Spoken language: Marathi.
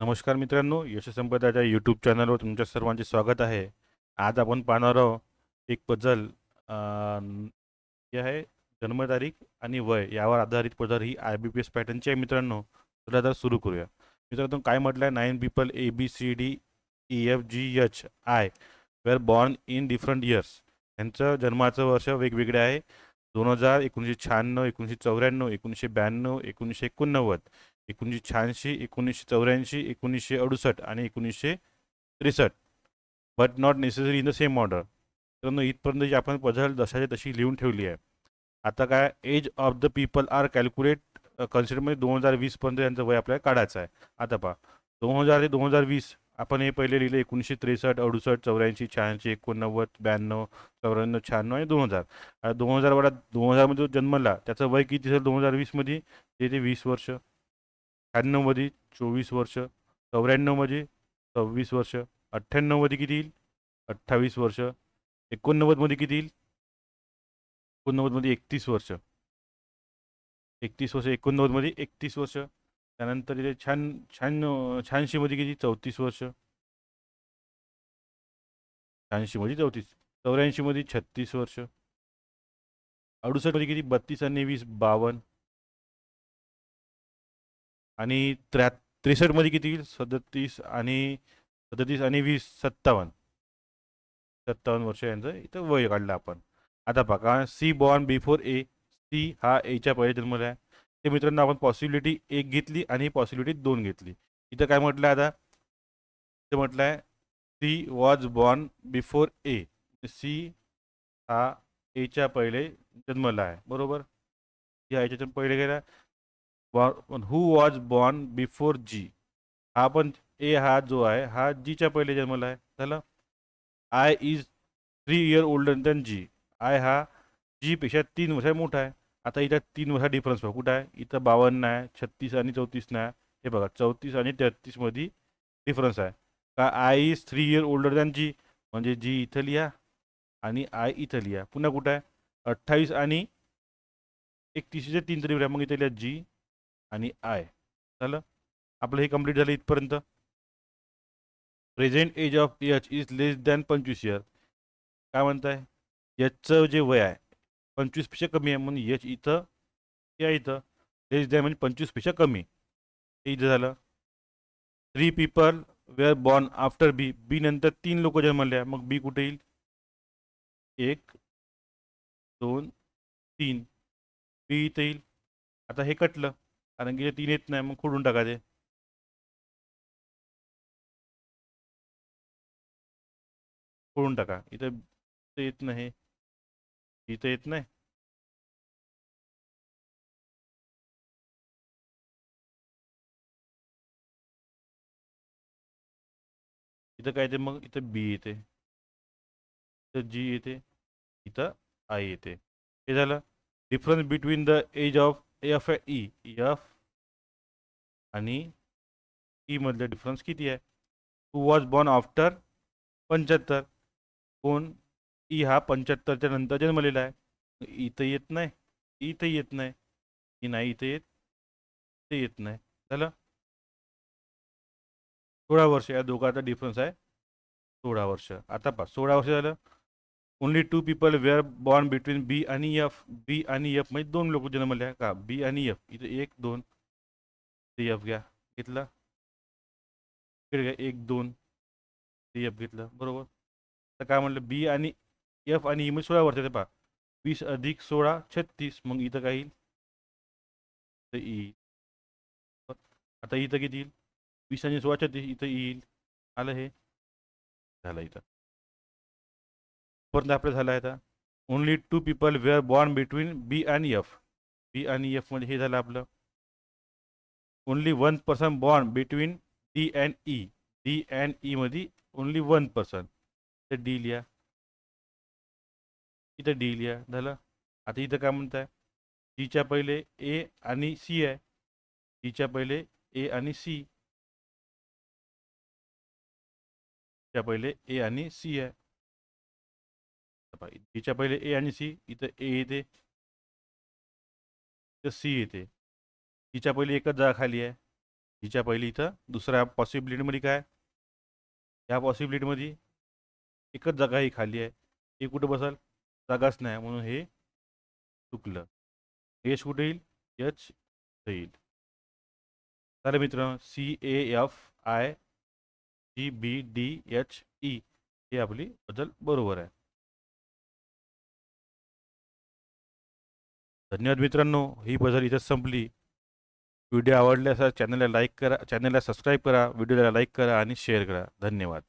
नमस्कार मित्रांनो यशसंपदाच्या यूट्यूब चॅनलवर तुमच्या सर्वांचे स्वागत आहे. आज आपण पाहणार आहोत एक पजल हे आहे जन्मतारीख आणि वय यावर आधारित पजल ही आय बी पी एस पॅटर्नची आहे मित्रांनो. चला तर सुरू करूया. मित्रांनो काय म्हटलं आहे nine people A B C D E F G H I were born in different years यांचं जन्माचं वर्ष वेगवेगळे आहे. दोन हजार एकोणीसशे शहाण्णव एकोणीसशे चौऱ्याण्णव एकोणीसशे ब्याण्णव एकोणीसशे एकोणनव्वद. एकोणीसशे शहाऐंशी एकोणीसशे चौऱ्याऐंशी एकोणीसशे अडुसष्ट आणि एकोणीसशे त्रेसष्ट. But not necessary in the same order मित्रांनो इथपर्यंत जी आपण पझल जशाची तशी लिहून ठेवली आहे. आता काय age of the people are calculate कन्सिडरमध्ये दोन हजार वीसपर्यंत यांचं वय आपल्याला काढायचं आहे. आता पहा दोन हजार ते दोन हजार वीस आपण हे पहिले लिहिले एकोणीसशे त्रेसष्ट अडुसष्ट चौऱ्याऐंशी शहाऐंशी एकोणनव्वद ब्याण्णव चौऱ्याण्णव शहाण्णव आणि दोन हजार. आता दोन हजार वाडा दोन हजारमध्ये जो जन्मला त्याचं वय किती असेल दोन हजार वीसमध्ये ते ते वीस वर्ष. शहाण्णवमध्ये चोवीस वर्ष चौऱ्याण्णवमध्ये सव्वीस वर्ष अठ्ठ्याण्णवमध्ये किती येईल? अठ्ठावीस वर्ष एकोणनव्वदमध्ये किती येईल? एकोणनव्वदमध्ये एकतीस वर्ष. एकतीस वर्ष एकोणनव्वदमध्ये एकतीस वर्ष त्यानंतर इथे छान छान शहाऐंशीमध्ये किती? चौतीस वर्ष. शहाऐंशीमध्ये चौतीस चौऱ्याऐंशीमध्ये छत्तीस वर्ष. अडुसष्टमध्ये किती? बत्तीस आणि वीस बावन्न आणि त्र्या त्रेसष्टमध्ये किती येईल? सदतीस आणि सदतीस आणि वीस सत्तावन्न. सत्तावन्न वर्ष यांचं इथं वय काढलं आपण. आता बघा C born before A C हा एच्या पहिले जन्मला आहे. ते मित्रांनो आपण पॉसिबिलिटी एक घेतली आणि पॉसिबिलिटी दोन घेतली. इथं काय म्हटलं आहे आता? इथं म्हटलं आहे C was born before A. C हा एच्या पहिले जन्मला आहे. बरोबर? या याच्या पहिले गेला. Who was born before G हा पण ए हा जो आहे हा जीच्या पहिले जन्मला आहे. झालं? I is three year older than G I हा जी पेक्षा तीन वर्ष मोठा आहे. आता इथं तीन वर्षा डिफरन्स बघा. कुठं आहे? इथं बावन्न आहे छत्तीस आणि चौतीस नाही. हे बघा चौतीस आणि तेहतीसमध्ये डिफरन्स आहे. का I is three year older than G म्हणजे जी इथं लिहा आणि आय इथं लिहा पुन्हा कुठं आहे? अठ्ठावीस आणि एकतीसचे तीन तरी मग इथं लिहा जी आणि आय. झालं? आपलं हे कंप्लीट झालं इथपर्यंत. Present age of H is less than पंचवीस इयर काय म्हणताय? यचचं जे वय आहे पंचवीसपेक्षा कमी आहे म्हणून यच इथं या इथं. लेस दॅन म्हणजे पंचवीसपेक्षा कमी. ते इथं झालं. Three people were born after B B नंतर तीन लोक जन्मले मग बी कुठे येईल? एक दोन तीन. बी इथं येईल. आता हे कटलं. कारण की तीन येत नाही मग खोडून टाका ते खोडून टाका. इथं इथं येत नाही. इथं येत नाही. इथं काय ते मग? इथं बी येते. इथं जी येते इथं आय येते. हे झालं. Difference between the age of F E F आणि ई मधले डिफरन्स किती आहे? टू वॉज बॉर्न आफ्टर पंच्याहत्तर. कोण? ई हा पंच्याहत्तरच्या नंतर जन्मलेला आहे. इथं येत नाही. इथं येत नाही. की नाही इथं येत? ते येत नाही. झालं? सोळा वर्ष. या दोघांचा डिफरन्स आहे सोळा वर्ष. आता पहा सोळा वर्ष झालं. Only two people were born between B आणि एफ बी आणि एफ म्हणजे दोन लोक जन्मले का? बी आणि एफ इथं एक दोन. ते एफ घ्या. घेतला? इकडे घ्या. एक दोन. ते एफ घेतलं. बरोबर? तर काय म्हटलं? बी आणि एफ आणि e ई म्हणजे सोळा वर्ष ते पहा. वीस अधिक सोळा छत्तीस. मग इथं काय येईल? तर ई e. आता इथं किती येईल? वीस आणि सोळा छत्तीस. इथं e येईल. आलं हे? झालं इथं. परत आपलं झालं आहे आता only two people were born between B आणि एफ़ बी आणि एफ़ हे झालं आपलं. Only one person born between D and E D and E मध्ये ओनली वन पर्सन तर डी लिहा. इथं डी लिहा. झालं? आता इथं काय म्हणताय? डीच्या पहिले ए आणि सी आहे. डीच्या पहिले ए आणि सी च्या ए सी आहे. डीच्या पहिले ए आणि सी इथं ए येते. इथं सी येते. हिच्या पहिले एकच जागा खाली आहे. हिच्या पहिली इथं दुसऱ्या पॉसिबिलिटीमध्ये काय? ह्या पॉसिबिलिटीमध्ये एकच जागा ही खाली आहे. हे कुठं बसल? जागाच नाही म्हणून हे चुकलं. एच कुठे येईल? एच येईल. तर मित्र C A F I G B D H E हे आपली बदल बरोबर आहे. धन्यवाद मित्रांनो. ही पझर इथंच संपली. व्हिडिओ आवडल्यास चॅनलला लाईक करा चॅनलला सबस्क्राईब करा व्हिडिओला लाईक करा आणि शेअर करा. धन्यवाद.